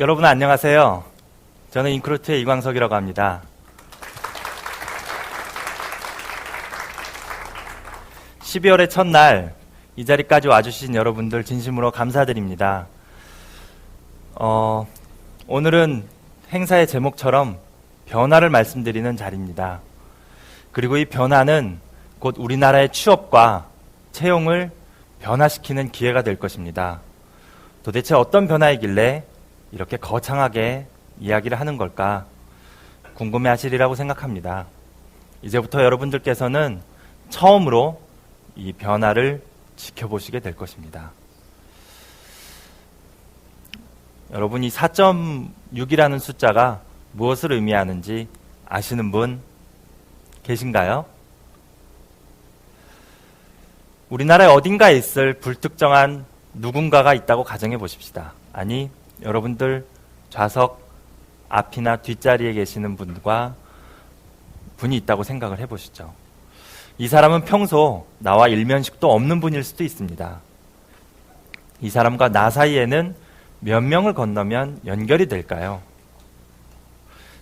여러분 안녕하세요. 저는 인크루트의 이광석이라고 합니다. 12월의 첫날 이 자리까지 와주신 여러분들 진심으로 감사드립니다. 어, 오늘은 행사의 제목처럼 변화를 말씀드리는 자리입니다. 그리고 이 변화는 곧 우리나라의 취업과 채용을 변화시키는 기회가 될 것입니다. 도대체 어떤 변화이길래 이렇게 거창하게 이야기를 하는 걸까 궁금해 하시리라고 생각합니다. 이제부터 여러분들께서는 처음으로 이 변화를 지켜보시게 될 것입니다. 여러분, 이 4.6이라는 숫자가 무엇을 의미하는지 아시는 분 계신가요? 우리나라의 어딘가에 있을 불특정한 누군가가 있다고 가정해 보십시다. 아니, 여러분들 좌석 앞이나 뒷자리에 계시는 분과 분이 있다고 생각을 해 보시죠. 이 사람은 평소 나와 일면식도 없는 분일 수도 있습니다. 이 사람과 나 사이에는 몇 명을 건너면 연결이 될까요?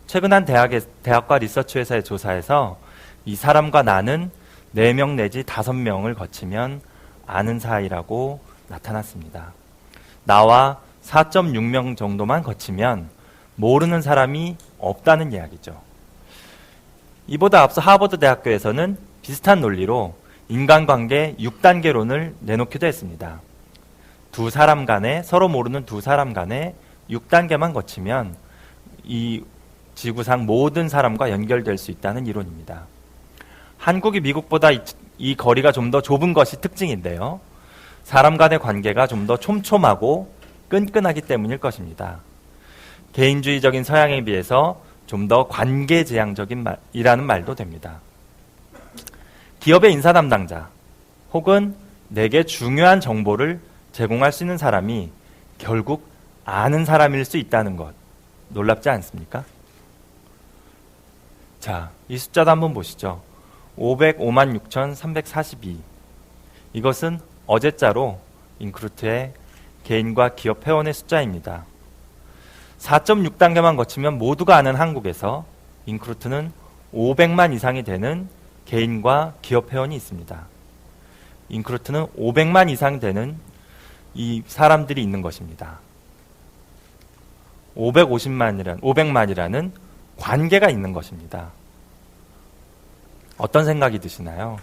최근 한 대학의, 대학과 리서치 회사의 조사에서 이 사람과 나는 4명 내지 5명을 거치면 아는 사이라고 나타났습니다. 나와 4.6명 정도만 거치면 모르는 사람이 없다는 이야기죠. 이보다 앞서 하버드 대학교에서는 비슷한 논리로 인간관계 6단계론을 내놓기도 했습니다. 두 사람 간에 서로 모르는 두 사람 간에 6단계만 거치면 이 지구상 모든 사람과 연결될 수 있다는 이론입니다. 한국이 미국보다 이, 이 거리가 좀 더 좁은 것이 특징인데요. 사람 간의 관계가 좀 더 촘촘하고 끈끈하기 때문일 것입니다. 개인주의적인 서양에 비해서 좀 더 관계지향적인 말이라는 말도 됩니다. 기업의 인사 담당자 혹은 내게 중요한 정보를 제공할 수 있는 사람이 결국 아는 사람일 수 있다는 것 놀랍지 않습니까? 자, 이 숫자도 한번 보시죠. 505만 6,342. 이것은 어제자로 인크루트의 개인과 기업 회원의 숫자입니다. 4.6단계만 거치면 모두가 아는 한국에서 인크루트는 500만 이상이 되는 개인과 기업 회원이 있습니다. 인크루트는 500만 이상 되는 이 사람들이 있는 것입니다. 550만이라는 500만이라는 관계가 있는 것입니다. 어떤 생각이 드시나요?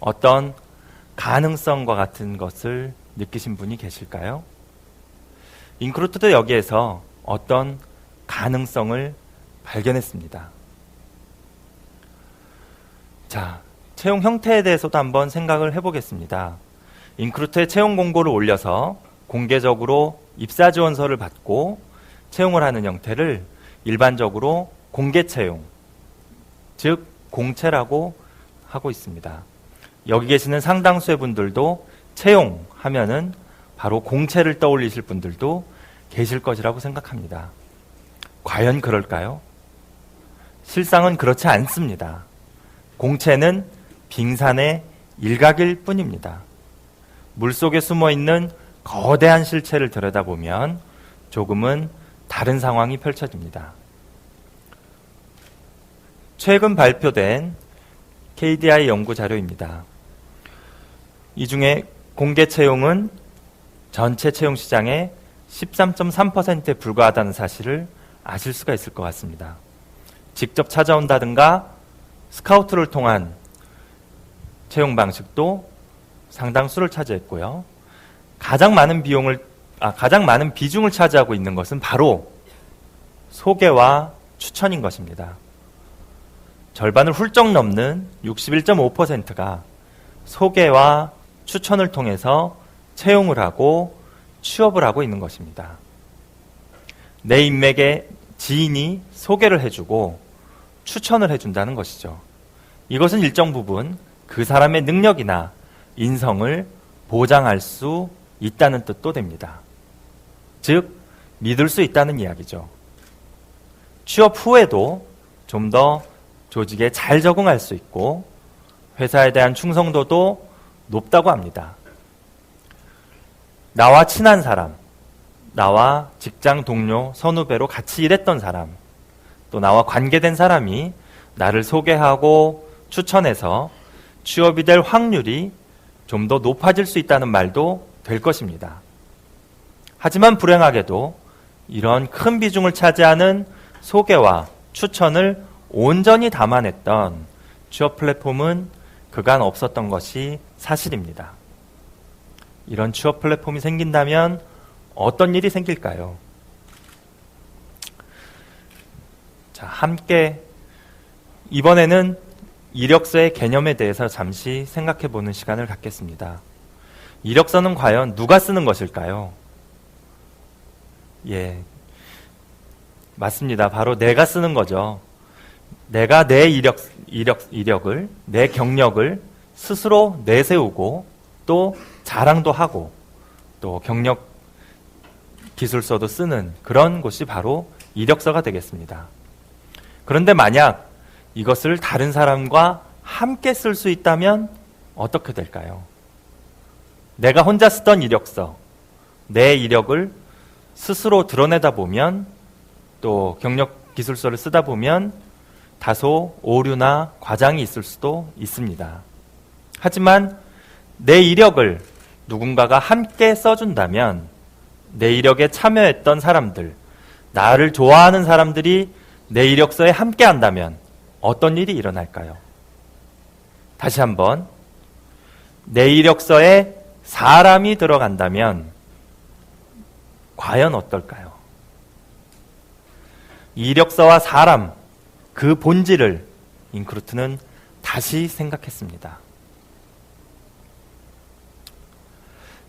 어떤 가능성과 같은 것을 느끼신 분이 계실까요? 인크루트도 여기에서 어떤 가능성을 발견했습니다. 자, 채용 형태에 대해서도 한번 생각을 해보겠습니다. 인크루트에 채용 공고를 올려서 공개적으로 입사 지원서를 받고 채용을 하는 형태를 일반적으로 공개 채용, 즉 공채라고 하고 있습니다. 여기 계시는 상당수의 분들도 채용 하면은 바로 공채를 떠올리실 분들도 계실 것이라고 생각합니다. 과연 그럴까요? 실상은 그렇지 않습니다. 공채는 빙산의 일각일 뿐입니다. 물 속에 숨어 있는 거대한 실체를 들여다보면 조금은 다른 상황이 펼쳐집니다. 최근 발표된 KDI 연구 자료입니다. 이 중에 공개 채용은 전체 채용 시장의 13.3%에 불과하다는 사실을 아실 수가 있을 것 같습니다. 직접 찾아온다든가 스카우트를 통한 채용 방식도 상당수를 차지했고요. 가장 많은 비용을 아, 가장 많은 비중을 차지하고 있는 것은 바로 소개와 추천인 것입니다. 절반을 훌쩍 넘는 61.5%가 소개와 추천을 통해서 채용을 하고 취업을 하고 있는 것입니다. 내 인맥에 지인이 소개를 해주고 추천을 해준다는 것이죠. 이것은 일정 부분 그 사람의 능력이나 인성을 보장할 수 있다는 뜻도 됩니다. 즉, 믿을 수 있다는 이야기죠. 취업 후에도 좀 더 조직에 잘 적응할 수 있고 회사에 대한 충성도도 높다고 합니다. 나와 친한 사람, 나와 직장 동료, 선후배로 같이 일했던 사람, 또 나와 관계된 사람이 나를 소개하고 추천해서 취업이 될 확률이 좀 더 높아질 수 있다는 말도 될 것입니다. 하지만 불행하게도 이런 큰 비중을 차지하는 소개와 추천을 온전히 담아냈던 취업 플랫폼은 그간 없었던 것이 사실입니다. 이런 취업 플랫폼이 생긴다면 어떤 일이 생길까요? 자, 함께 이번에는 이력서의 개념에 대해서 잠시 생각해 보는 시간을 갖겠습니다. 이력서는 과연 누가 쓰는 것일까요? 예. 맞습니다. 바로 내가 쓰는 거죠. 내가 내 이력, 이력, 이력을, 내 경력을 스스로 내세우고 또 자랑도 하고 또 경력 기술서도 쓰는 그런 곳이 바로 이력서가 되겠습니다. 그런데 만약 이것을 다른 사람과 함께 쓸 수 있다면 어떻게 될까요? 내가 혼자 쓰던 이력서, 내 이력을 스스로 드러내다 보면 또 경력 기술서를 쓰다 보면 다소 오류나 과장이 있을 수도 있습니다. 하지만 내 이력을 누군가가 함께 써준다면 내 이력에 참여했던 사람들, 나를 좋아하는 사람들이 내 이력서에 함께 한다면 어떤 일이 일어날까요? 다시 한번 내 이력서에 사람이 들어간다면 과연 어떨까요? 이력서와 사람 그 본질을 인크루트는 다시 생각했습니다.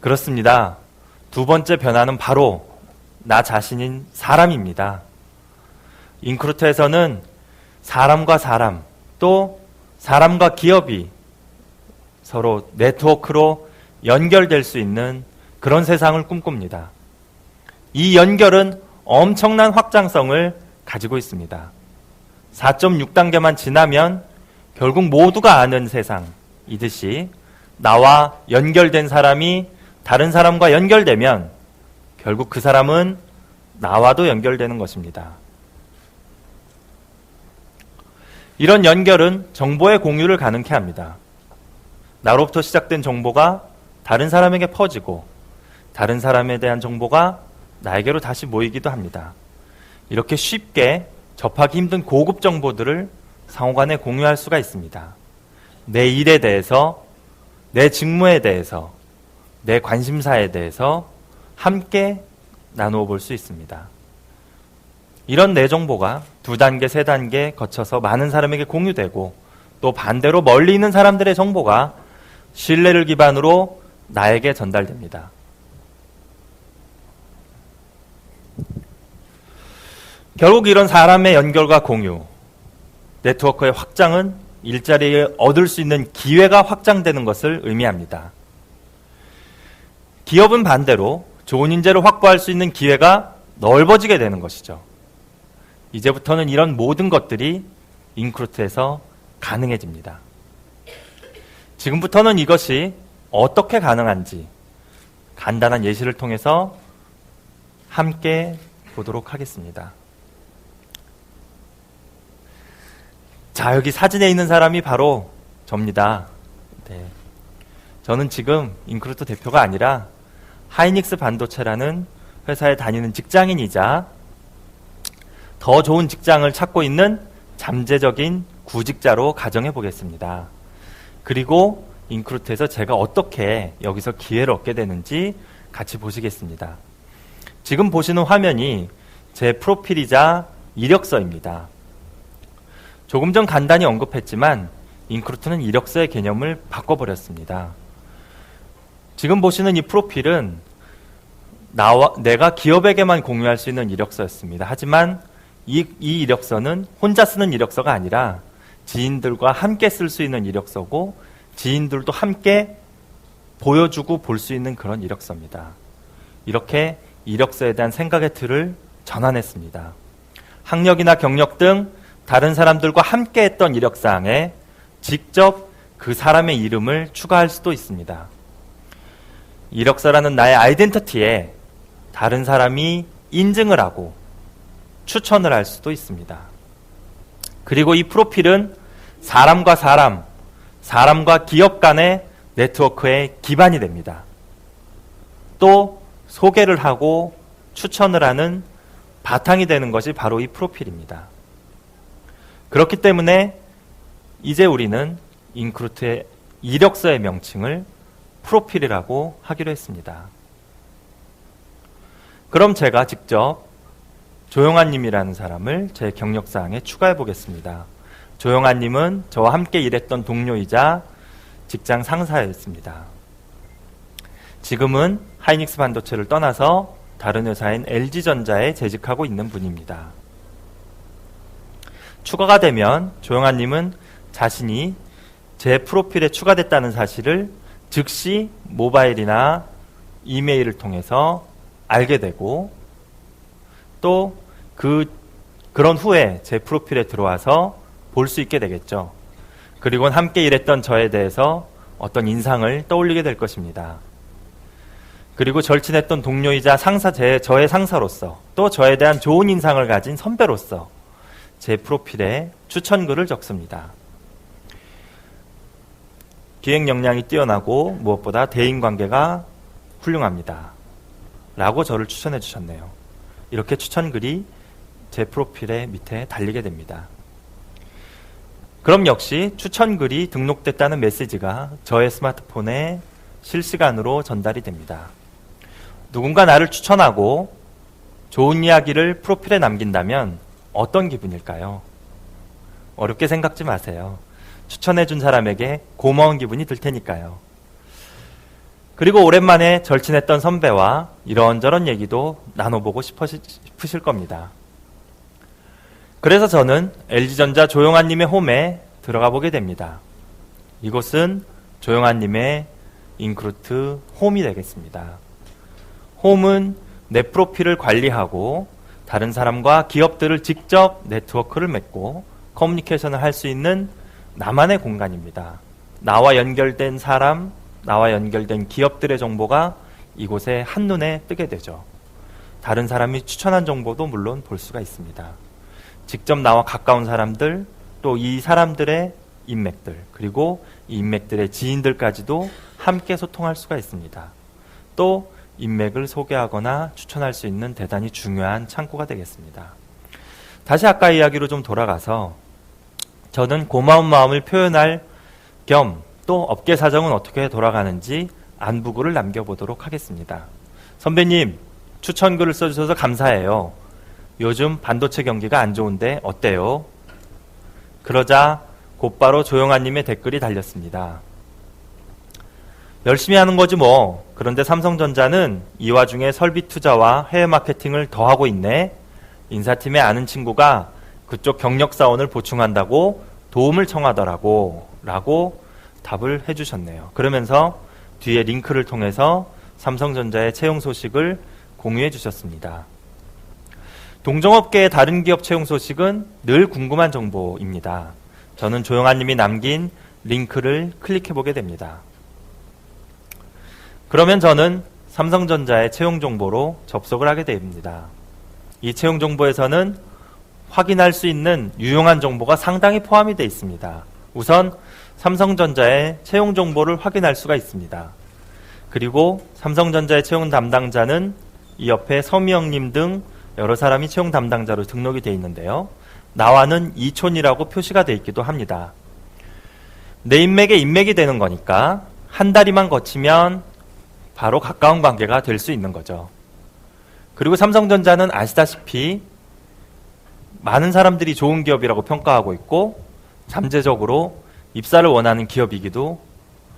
그렇습니다. 두 번째 변화는 바로 나 자신인 사람입니다. 인크루트에서는 사람과 사람, 또 사람과 기업이 서로 네트워크로 연결될 수 있는 그런 세상을 꿈꿉니다. 이 연결은 엄청난 확장성을 가지고 있습니다. 4.6단계만 지나면 결국 모두가 아는 세상이듯이 나와 연결된 사람이 다른 사람과 연결되면 결국 그 사람은 나와도 연결되는 것입니다. 이런 연결은 정보의 공유를 가능케 합니다. 나로부터 시작된 정보가 다른 사람에게 퍼지고 다른 사람에 대한 정보가 나에게로 다시 모이기도 합니다. 이렇게 쉽게 접하기 힘든 고급 정보들을 상호 간에 공유할 수가 있습니다. 내 일에 대해서, 내 직무에 대해서, 내 관심사에 대해서 함께 나누어 볼 수 있습니다. 이런 내 정보가 두 단계, 세 단계 거쳐서 많은 사람에게 공유되고 또 반대로 멀리 있는 사람들의 정보가 신뢰를 기반으로 나에게 전달됩니다. 결국 이런 사람의 연결과 공유, 네트워크의 확장은 일자리에 얻을 수 있는 기회가 확장되는 것을 의미합니다. 기업은 반대로 좋은 인재를 확보할 수 있는 기회가 넓어지게 되는 것이죠. 이제부터는 이런 모든 것들이 인크루트에서 가능해집니다. 지금부터는 이것이 어떻게 가능한지 간단한 예시를 통해서 함께 보도록 하겠습니다. 자, 여기 사진에 있는 사람이 바로 접니다. 네. 저는 지금 인크루트 대표가 아니라 하이닉스 반도체라는 회사에 다니는 직장인이자 더 좋은 직장을 찾고 있는 잠재적인 구직자로 가정해 보겠습니다. 그리고 인크루트에서 제가 어떻게 여기서 기회를 얻게 되는지 같이 보시겠습니다. 지금 보시는 화면이 제 프로필이자 이력서입니다. 조금 전 간단히 언급했지만 인크루트는 이력서의 개념을 바꿔버렸습니다. 지금 보시는 이 프로필은 나와, 내가 기업에게만 공유할 수 있는 이력서였습니다. 하지만 이, 이 이력서는 혼자 쓰는 이력서가 아니라 지인들과 함께 쓸 수 있는 이력서고 지인들도 함께 보여주고 볼 수 있는 그런 이력서입니다. 이렇게 이력서에 대한 생각의 틀을 전환했습니다. 학력이나 경력 등 다른 사람들과 함께 했던 이력사항에 직접 그 사람의 이름을 추가할 수도 있습니다. 이력서라는 나의 아이덴티티에 다른 사람이 인증을 하고 추천을 할 수도 있습니다. 그리고 이 프로필은 사람과 사람, 사람과 기업 간의 네트워크의 기반이 됩니다. 또 소개를 하고 추천을 하는 바탕이 되는 것이 바로 이 프로필입니다. 그렇기 때문에 이제 우리는 인크루트의 이력서의 명칭을 프로필이라고 하기로 했습니다. 그럼 제가 직접 조용한 님이라는 사람을 제 경력사항에 추가해 보겠습니다. 조용한 님은 저와 함께 일했던 동료이자 직장 상사였습니다. 지금은 하이닉스 반도체를 떠나서 다른 회사인 LG전자에 재직하고 있는 분입니다. 추가가 되면 조용한 님은 자신이 제 프로필에 추가됐다는 사실을 즉시 모바일이나 이메일을 통해서 알게 되고 또 그 그런 후에 제 프로필에 들어와서 볼 수 있게 되겠죠. 그리고 함께 일했던 저에 대해서 어떤 인상을 떠올리게 될 것입니다. 그리고 절친했던 동료이자 상사 제 저의 상사로서 또 저에 대한 좋은 인상을 가진 선배로서 제 프로필에 추천글을 적습니다. 기획 역량이 뛰어나고 무엇보다 대인 관계가 훌륭합니다. 라고 저를 추천해 주셨네요. 이렇게 추천글이 제 프로필의 밑에 달리게 됩니다. 그럼 역시 추천글이 등록됐다는 메시지가 저의 스마트폰에 실시간으로 전달이 됩니다. 누군가 나를 추천하고 좋은 이야기를 프로필에 남긴다면 어떤 기분일까요? 어렵게 생각지 마세요. 추천해준 사람에게 고마운 기분이 들 테니까요. 그리고 오랜만에 절친했던 선배와 이런저런 얘기도 나눠보고 싶으실 겁니다. 그래서 저는 LG전자 조용한님의 홈에 들어가 보게 됩니다. 이곳은 조용한님의 인크루트 홈이 되겠습니다. 홈은 내 프로필을 관리하고 다른 사람과 기업들을 직접 네트워크를 맺고 커뮤니케이션을 할 수 있는 나만의 공간입니다. 나와 연결된 사람, 나와 연결된 기업들의 정보가 이곳에 한눈에 뜨게 되죠. 다른 사람이 추천한 정보도 물론 볼 수가 있습니다. 직접 나와 가까운 사람들 또 이 사람들의 인맥들 그리고 이 인맥들의 지인들까지도 함께 소통할 수가 있습니다. 또 인맥을 소개하거나 추천할 수 있는 대단히 중요한 창구가 되겠습니다. 다시 아까 이야기로 좀 돌아가서 저는 고마운 마음을 표현할 겸 또 업계 사정은 어떻게 돌아가는지 안부구를 남겨보도록 하겠습니다. 선배님, 추천글을 써주셔서 감사해요. 요즘 반도체 경기가 안 좋은데 어때요? 그러자 곧바로 조용한님의 댓글이 달렸습니다. 열심히 하는 거지 뭐. 그런데 삼성전자는 이 와중에 설비 투자와 해외 마케팅을 더 하고 있네. 인사팀에 아는 친구가 그쪽 경력 사원을 보충한다고 도움을 청하더라고. 라고 답을 해주셨네요. 그러면서 뒤에 링크를 통해서 삼성전자의 채용 소식을 공유해 주셨습니다. 동종업계의 다른 기업 채용 소식은 늘 궁금한 정보입니다. 저는 조영아님이 남긴 링크를 클릭해 보게 됩니다. 그러면 저는 삼성전자의 채용 정보로 접속을 하게 됩니다. 이 채용 정보에서는 확인할 수 있는 유용한 정보가 상당히 포함이 되어 있습니다. 우선 삼성전자의 채용 정보를 확인할 수가 있습니다. 그리고 삼성전자의 채용 담당자는 이 옆에 서미영님 등 여러 사람이 채용 담당자로 등록이 되어 있는데요. 나와는 이촌이라고 표시가 되어 있기도 합니다. 내 인맥에 인맥이 되는 거니까 한 다리만 거치면 바로 가까운 관계가 될 수 있는 거죠. 그리고 삼성전자는 아시다시피 많은 사람들이 좋은 기업이라고 평가하고 있고 잠재적으로 입사를 원하는 기업이기도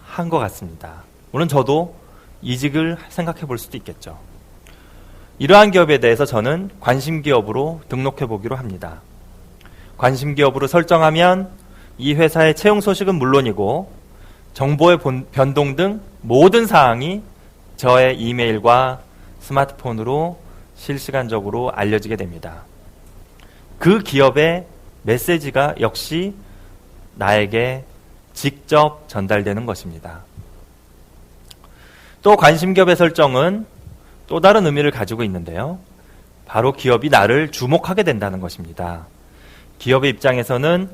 한 것 같습니다. 물론 저도 이직을 생각해 볼 수도 있겠죠. 이러한 기업에 대해서 저는 관심 기업으로 등록해 보기로 합니다. 관심 기업으로 설정하면 이 회사의 채용 소식은 물론이고 정보의 변동 등 모든 사항이 저의 이메일과 스마트폰으로 실시간적으로 알려지게 됩니다. 그 기업의 메시지가 역시 나에게 직접 전달되는 것입니다. 또 관심 기업의 설정은 또 다른 의미를 가지고 있는데요. 바로 기업이 나를 주목하게 된다는 것입니다. 기업의 입장에서는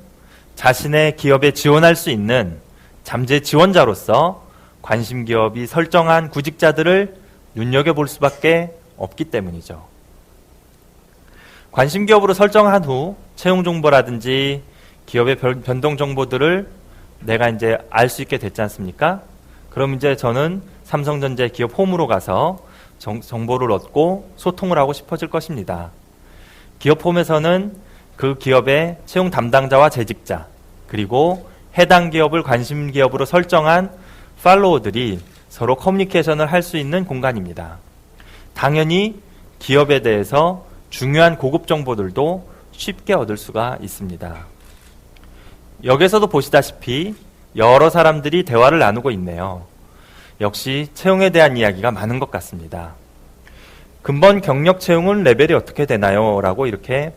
자신의 기업에 지원할 수 있는 잠재 지원자로서 관심 기업이 설정한 구직자들을 눈여겨볼 수밖에 없기 때문이죠. 관심 기업으로 설정한 후 채용 정보라든지 기업의 변- 변동 정보들을 내가 이제 알 수 있게 됐지 않습니까? 그럼 이제 저는 삼성전자 기업 홈으로 가서 정, 정보를 얻고 소통을 하고 싶어질 것입니다. 기업 홈에서는 그 기업의 채용 담당자와 재직자 그리고 해당 기업을 관심 기업으로 설정한 팔로워들이 서로 커뮤니케이션을 할 수 있는 공간입니다. 당연히 기업에 대해서 중요한 고급 정보들도 쉽게 얻을 수가 있습니다. 여기서도 보시다시피 여러 사람들이 대화를 나누고 있네요. 역시 채용에 대한 이야기가 많은 것 같습니다. 근본 경력 채용은 레벨이 어떻게 되나요? 라고 이렇게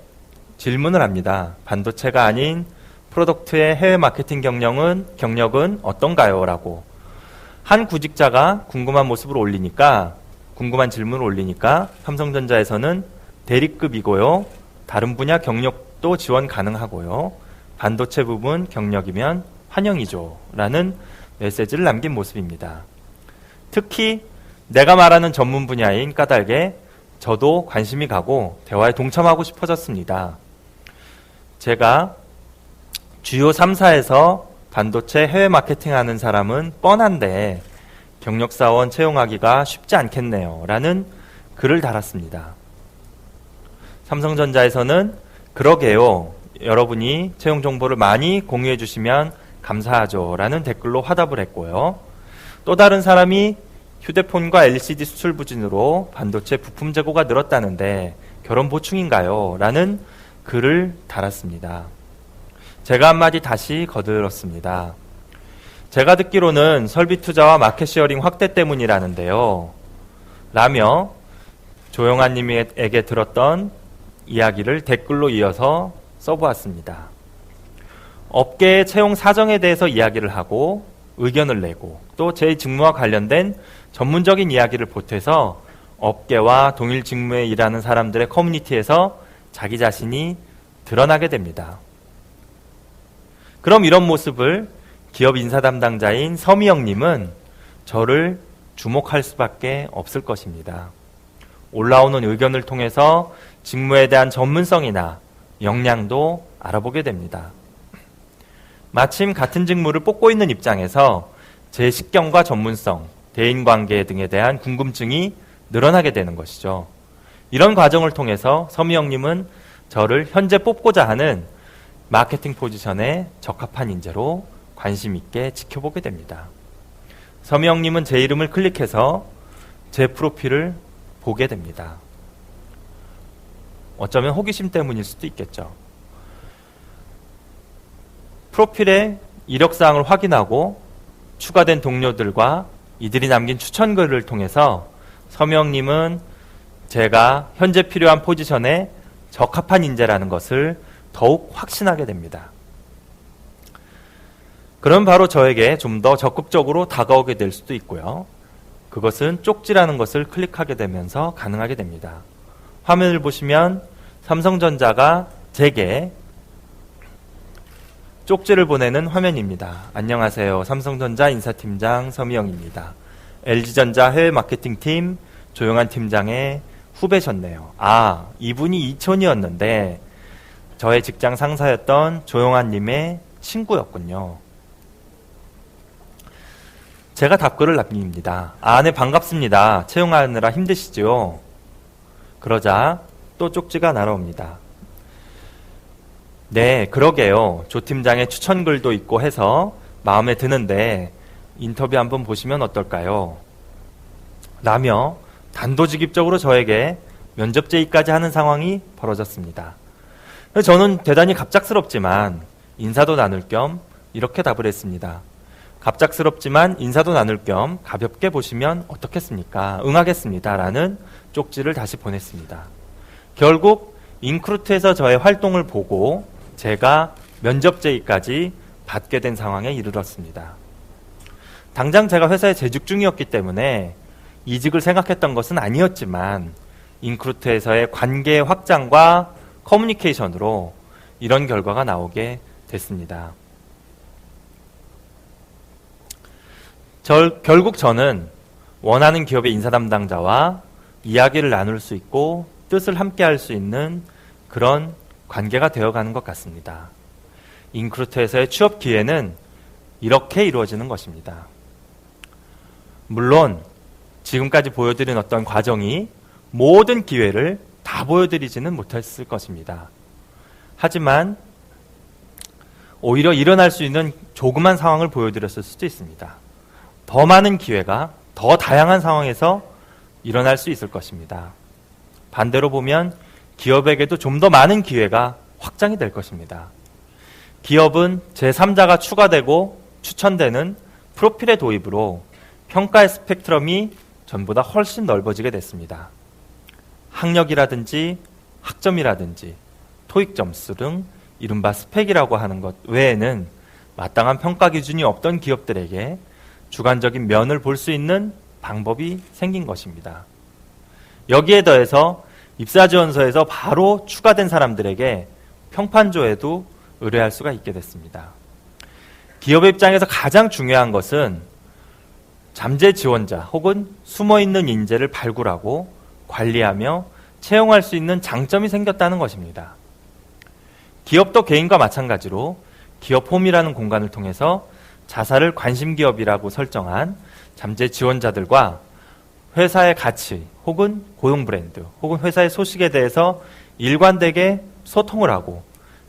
질문을 합니다. 반도체가 아닌 프로덕트의 해외 마케팅 경력은, 경력은 어떤가요? 라고. 한 구직자가 궁금한 모습을 올리니까, 궁금한 질문을 올리니까 삼성전자에서는 대리급이고요. 다른 분야 경력도 지원 가능하고요. 반도체 부분 경력이면 환영이죠. 라는 메시지를 남긴 모습입니다. 특히 내가 말하는 전문 분야인 까닭에 저도 관심이 가고 대화에 동참하고 싶어졌습니다. 제가 주요 3사에서 반도체 해외 마케팅 하는 사람은 뻔한데 경력사원 채용하기가 쉽지 않겠네요. 라는 글을 달았습니다. 삼성전자에서는 그러게요. 여러분이 채용 정보를 많이 공유해 주시면 감사하죠. 라는 댓글로 화답을 했고요. 또 다른 사람이 휴대폰과 LCD 수출 부진으로 반도체 부품 재고가 늘었다는데 결혼 보충인가요? 라는 글을 달았습니다. 제가 한마디 다시 거들었습니다. 제가 듣기로는 설비 투자와 마켓 쉐어링 확대 때문이라는데요. 라며 조영환 님에게 들었던 이야기를 댓글로 이어서 써보았습니다. 업계의 채용 사정에 대해서 이야기를 하고 의견을 내고 또 제 직무와 관련된 전문적인 이야기를 보태서 업계와 동일 직무에 일하는 사람들의 커뮤니티에서 자기 자신이 드러나게 됩니다. 그럼 이런 모습을 기업 인사 담당자인 서미영님은 저를 주목할 수밖에 없을 것입니다. 올라오는 의견을 통해서 직무에 대한 전문성이나 역량도 알아보게 됩니다. 마침 같은 직무를 뽑고 있는 입장에서 제 식견과 전문성, 대인 관계 등에 대한 궁금증이 늘어나게 되는 것이죠. 이런 과정을 통해서 서미영님은 저를 현재 뽑고자 하는 마케팅 포지션에 적합한 인재로 관심 있게 지켜보게 됩니다. 서미영님은 제 이름을 클릭해서 제 프로필을 보게 됩니다. 어쩌면 호기심 때문일 수도 있겠죠. 프로필의 이력사항을 확인하고 추가된 동료들과 이들이 남긴 추천글을 통해서 서명님은 제가 현재 필요한 포지션에 적합한 인재라는 것을 더욱 확신하게 됩니다. 그럼 바로 저에게 좀 더 적극적으로 다가오게 될 수도 있고요. 그것은 쪽지라는 것을 클릭하게 되면서 가능하게 됩니다. 화면을 보시면 삼성전자가 제게 쪽지를 보내는 화면입니다. 안녕하세요. 삼성전자 인사팀장 서미영입니다. LG전자 해외 마케팅팀 조용한 팀장의 후배셨네요. 아, 이분이 이촌이었는데 저의 직장 상사였던 조용한 님의 친구였군요. 제가 답글을 남깁니다. 아, 네, 반갑습니다. 채용하느라 힘드시죠? 그러자 또 쪽지가 날아옵니다. 네, 그러게요. 조 팀장의 추천글도 있고 해서 마음에 드는데 인터뷰 한번 보시면 어떨까요? 라며 단도직입적으로 저에게 면접 제의까지 하는 상황이 벌어졌습니다. 저는 대단히 갑작스럽지만 인사도 나눌 겸 이렇게 답을 했습니다. 갑작스럽지만 인사도 나눌 겸 가볍게 보시면 어떻겠습니까? 응하겠습니다. 라는 쪽지를 다시 보냈습니다. 결국 인크루트에서 저의 활동을 보고 제가 면접 제의까지 받게 된 상황에 이르렀습니다. 당장 제가 회사에 재직 중이었기 때문에 이직을 생각했던 것은 아니었지만 인크루트에서의 관계 확장과 커뮤니케이션으로 이런 결과가 나오게 됐습니다. 절, 결국 저는 원하는 기업의 인사 담당자와 이야기를 나눌 수 있고 뜻을 함께 할 수 있는 그런 관계가 되어가는 것 같습니다. 인크루트에서의 취업 기회는 이렇게 이루어지는 것입니다. 물론 지금까지 보여드린 어떤 과정이 모든 기회를 다 보여드리지는 못했을 것입니다. 하지만 오히려 일어날 수 있는 조그만 상황을 보여드렸을 수도 있습니다. 더 많은 기회가 더 다양한 상황에서 일어날 수 있을 것입니다. 반대로 보면 기업에게도 좀 더 많은 기회가 확장이 될 것입니다. 기업은 제3자가 추가되고 추천되는 프로필의 도입으로 평가의 스펙트럼이 전보다 훨씬 넓어지게 됐습니다. 학력이라든지 학점이라든지 토익 점수 등 이른바 스펙이라고 하는 것 외에는 마땅한 평가 기준이 없던 기업들에게 주관적인 면을 볼 수 있는 방법이 생긴 것입니다. 여기에 더해서 입사 지원서에서 바로 추가된 사람들에게 평판조에도 의뢰할 수가 있게 됐습니다. 기업의 입장에서 가장 중요한 것은 잠재 지원자 혹은 숨어 있는 인재를 발굴하고 관리하며 채용할 수 있는 장점이 생겼다는 것입니다. 기업도 개인과 마찬가지로 기업 홈이라는 공간을 통해서 자사를 관심 기업이라고 설정한 잠재 지원자들과 회사의 가치 혹은 고용 브랜드 혹은 회사의 소식에 대해서 일관되게 소통을 하고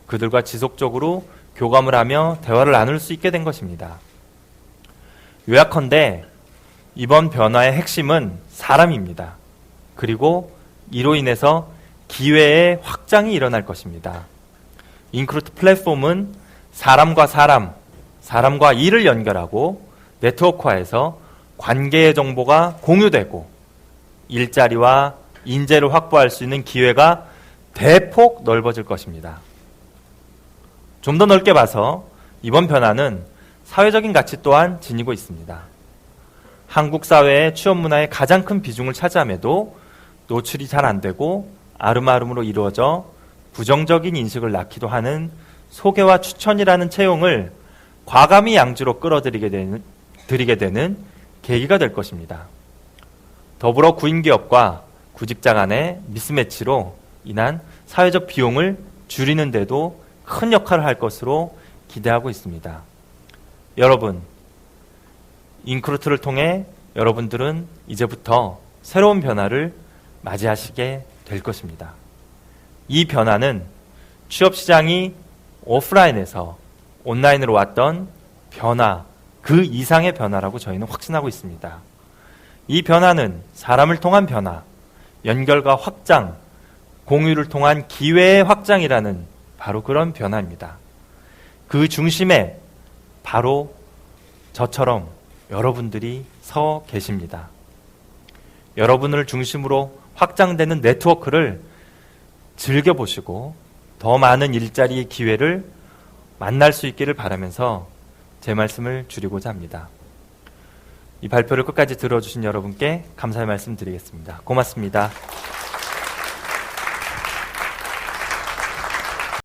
그들과 지속적으로 교감을 하며 대화를 나눌 수 있게 된 것입니다. 요약컨대 이번 변화의 핵심은 사람입니다. 그리고 이로 인해서 기회의 확장이 일어날 것입니다. 인크루트 플랫폼은 사람과 사람, 사람과 일을 연결하고 네트워크화해서 관계의 정보가 공유되고 일자리와 인재를 확보할 수 있는 기회가 대폭 넓어질 것입니다. 좀 더 넓게 봐서 이번 변화는 사회적인 가치 또한 지니고 있습니다. 한국 사회의 취업 문화의 가장 큰 비중을 차지함에도 노출이 잘 안 되고 아름아름으로 이루어져 부정적인 인식을 낳기도 하는 소개와 추천이라는 채용을 과감히 양주로 끌어들이게 되는, 들이게 되는 계기가 될 것입니다. 더불어 구인기업과 구직자 간의 미스매치로 인한 사회적 비용을 줄이는 데도 큰 역할을 할 것으로 기대하고 있습니다. 여러분, 인크루트를 통해 여러분들은 이제부터 새로운 변화를 맞이하시게 될 것입니다. 이 변화는 취업 시장이 오프라인에서 온라인으로 왔던 변화, 그 이상의 변화라고 저희는 확신하고 있습니다. 이 변화는 사람을 통한 변화, 연결과 확장, 공유를 통한 기회의 확장이라는 바로 그런 변화입니다. 그 중심에 바로 저처럼 여러분들이 서 계십니다. 여러분을 중심으로 확장되는 네트워크를 즐겨보시고 더 많은 일자리의 기회를 만날 수 있기를 바라면서 제 말씀을 줄이고자 합니다. 이 발표를 끝까지 들어주신 여러분께 감사의 말씀 드리겠습니다. 고맙습니다.